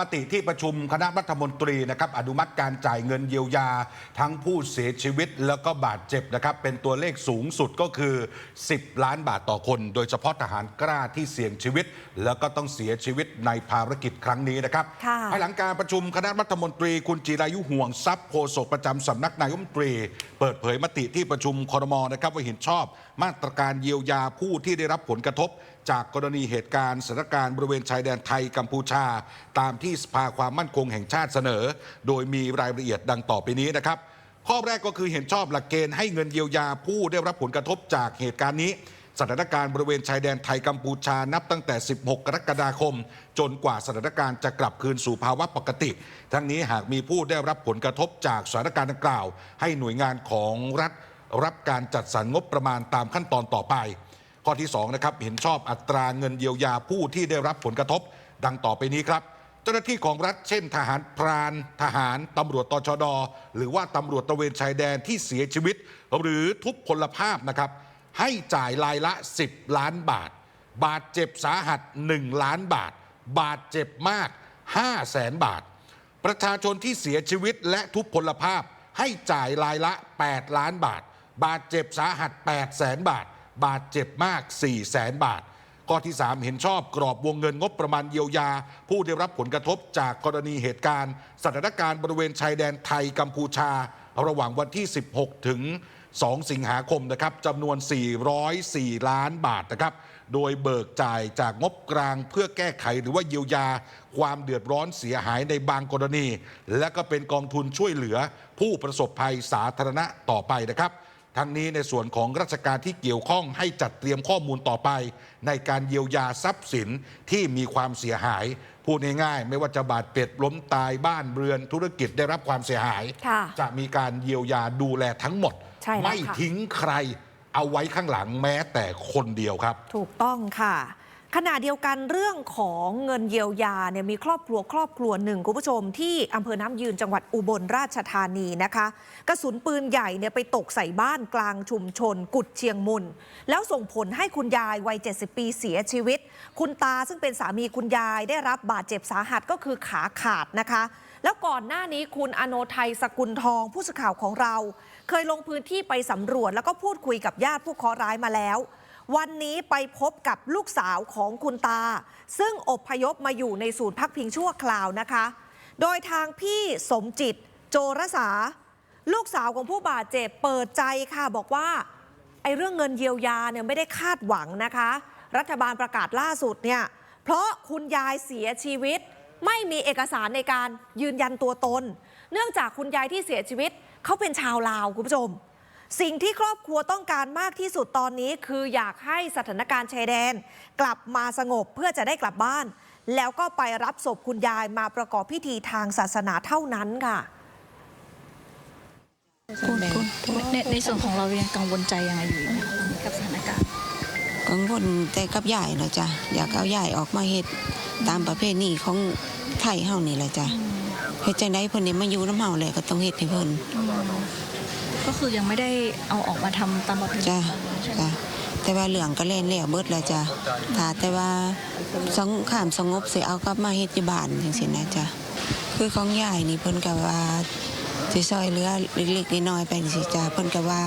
มติที่ประชุมคณะรัฐมนตรีนะครับอนุมัติการจ่ายเงินเยียวยา ทั้งผู้เสียชีวิตแล้วก็บาดเจ็บนะครับเป็นตัวเลขสูงสุดก็คือ 10 ล้านบาทต่อคน โดยเฉพาะทหารกล้าที่เสี่ยงชีวิต แล้วก็ต้องเสียชีวิตในภารกิจครั้งนี้นะครับค่ะภายหลังการประชุมคณะรัฐมนตรีคุณจิรายุห่วงทรัพย์โฆษกประจำสำนักนายกรัฐมนตรี เปิดเผยมติที่ประชุมครมนะครับว่าเห็นชอบ มาตรการเยียวยาผู้ที่ได้รับผลกระทบ จากกรณีเหตุการณ์สถานการณ์บริเวณชายแดนไทยกัมพูชา ตามที่สภาความมั่นคงแห่งชาติเสนอ โดยมีรายละเอียดดังต่อไปนี้นะครับ ข้อแรกก็คือเห็นชอบหลักเกณฑ์ให้เงินเยียวยาผู้ได้รับผลกระทบจากเหตุการณ์นี้สถานการณ์บริเวณชายแดนไทยกัมพูชานับตั้งแต่ 16 กรกฎาคม จนกว่าสถานการณ์จะกลับคืนสู่ภาวะปกติ ทั้งนี้หากมีผู้ได้รับผลกระทบจากสถานการณ์ดังกล่าว ให้หน่วยงานของรัฐรับการจัดสรรงบประมาณตามขั้นตอนต่อไป ข้อที่2นะครับเห็นชอบอัตราเงินเยียวยาผู้ที่ได้รับผลกระทบ ดังต่อไปนี้ครับ เจ้าหน้าที่ของรัฐเช่น ทหารพราน ทหารตำรวจตชด หรือว่าตำรวจตระเวนชายแดนที่เสียชีวิต หรือทุพพลภาพนะครับให้จ่ายรายละ 10 ล้านบาท บาดเจ็บสาหัส 1 ล้านบาท บาดเจ็บมาก5แสนบาท ประชาชนที่เสียชีวิตและทุพพลภาพให้จ่ายรายละ 8 ล้านบาท บาดเจ็บสาหัส8แสนบาท บาดเจ็บมาก4แสนบาท ข้อที่ 3 เห็นชอบกรอบวงเงินงบประมาณเยียวยา ผู้ได้รับผลกระทบจากกรณีเหตุการณ์ สถานการณ์บริเวณชายแดนไทยกัมพูชา ระหว่างวันที่ 16 ถึง 2 สิงหาคมนะครับจำนวน 404 ล้านบาทนะครับโดยเบิกจ่ายจากงบกลางเพื่อแก้ไขหรือว่าเยียวยา ความเดือดร้อนเสียหายในบางกรณี และก็เป็นกองทุนช่วยเหลือผู้ประสบภัยสาธารณะต่อไปนะครับ ทั้งนี้ในส่วนของราชการที่เกี่ยวข้องให้จัดเตรียมข้อมูลต่อไป ในการเยียวยาทรัพย์สินที่มีความเสียหาย พูดง่ายๆ ไม่ว่าจะบาดเป็ดล้มตายบ้านเรือนธุรกิจได้รับความเสียหายค่ะจะมีการเยียวยาดูแลทั้งหมดใช่แล้วไม่ค่ะทิ้งใครเอาไว้ข้างหลังแม้แต่คนเดียวครับ ถูกต้องค่ะ ขณะเดียวกันเรื่องของเงินเยียวยาเนี่ยมีครอบครัวครอบครัวหนึ่งคุณผู้ชม ที่อำเภอน้ำยืนจังหวัดอุบลราชธานีนะคะ กระสุนปืนใหญ่เนี่ยไปตกใส่บ้านกลางชุมชน กุดเชียงมุน แล้วส่งผลให้คุณยายวัย 70 ปีเสียชีวิต คุณตาซึ่งเป็นสามีคุณยายได้รับบาดเจ็บสาหัสก็คือขาขาดนะคะ แล้วก่อนหน้านี้คุณอโนไทยสกุลทองผู้สื่อข่าวของเรา เคยลงพื้นที่ไปสำรวจแล้วก็พูดคุยกับญาติผู้เคราะห์ร้ายมาแล้ว วันนี้ไปพบกับลูกสาวของคุณตา ซึ่งอบพยพมาอยู่ในศูนย์พักพิงชั่วคราวนะคะ โดยทางพี่สมจิต โจรสา ลูกสาวของผู้บาดเจ็บเปิดใจค่ะบอกว่าไอ้เรื่องเงินเยียวยาเนี่ยไม่ได้คาดหวังนะคะ รัฐบาลประกาศล่าสุดเนี่ยเพราะคุณยายเสียชีวิต ไม่มีเอกสารในการยืนยันตัวตน เนื่องจากคุณยายที่เสียชีวิตเขาเป็นชาวลาวคุณผู้ชม สิ่งที่ครอบครัวต้องการมากที่สุดตอนนี้ คืออยากให้สถานการณ์ชายแดน กลับมาสงบเพื่อจะได้กลับบ้าน แล้วก็ไปรับศพคุณยายมาประกอบพิธีทางศาสนาเท่านั้นค่ะในในส่วนของเรายังกังวลใจยังไงอยู่กับสถานการณ์กังวลแต่กับยายนะจ๊ะอยากเอายายออกมาเฮ็ดตามประเพณีของไทยเฮานี่แหละจ้ะเฮ็ดจังไดเพิ่นนี่มาอยู่น้ำเฮาแหละก็ต้องเฮ็ดให้เพิ่น ก็คือยังไม่ได้เอาออกมาทำตามประเพณีจ้ะใช่ไหมจ้ะแต่ว่าเรื่องก็เล่นแล้วเบิดแล้วจ้ะถ้าแต่ว่าสงครามสงบสิเอากลับมาเฮ็ดที่บ้านจังซี่นะจ้ะคือของยายนี่เพิ่นก็ว่าสิซอยเหลือเล็กๆน้อยๆไปจังซี่จ้ะเพิ่นก็ว่า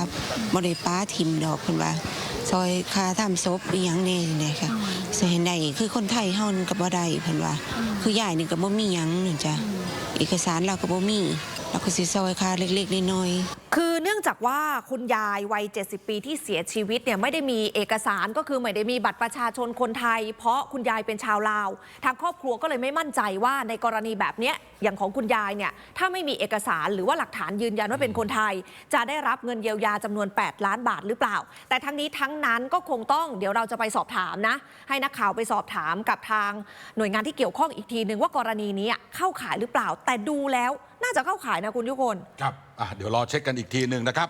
บ่ได้ป้าทิมดอกเพิ่นว่า ซอยค่าทำศพอีหยังแน่นี่ค่ะสิเห็นได้คือคนไทยเฮานี่ก็บ่ได้เพิ่นว่า คือยายนี่ก็บ่มีหยังนี่จ้ะเอกสารเราก็บ่มี เราก็สิซอยค่าเล็กๆน้อยๆคือเนื่องจากว่าคุณยายวัย 70 ปีที่เสียชีวิตเนี่ยไม่ได้มีเอกสารก็คือไม่ได้มีบัตรประชาชนคนไทย เพราะคุณยายเป็นชาวลาว ทางครอบครัวก็เลยไม่มั่นใจว่าในกรณีแบบเนี้ยอย่างของคุณยายเนี่ยถ้าไม่มีเอกสารหรือว่าหลักฐานยืนยันว่าเป็นคนไทย จะได้รับเงินเยียวยาจำนวน 8 ล้านบาทหรือเปล่า แต่ทั้งนี้ทั้งนั้นก็คงต้องเดี๋ยวเราจะไปสอบถามนะ ให้นักข่าวไปสอบถามกับทางหน่วยงานที่เกี่ยวข้องอีกทีหนึ่งว่ากรณีนี้เข้าข่ายหรือเปล่า แต่ดูแล้ว น่าจะเข้าข่ายนะคุณทุกคน ครับอะเดี๋ยวรอเช็คกันอีกทีหนึ่งนะครับ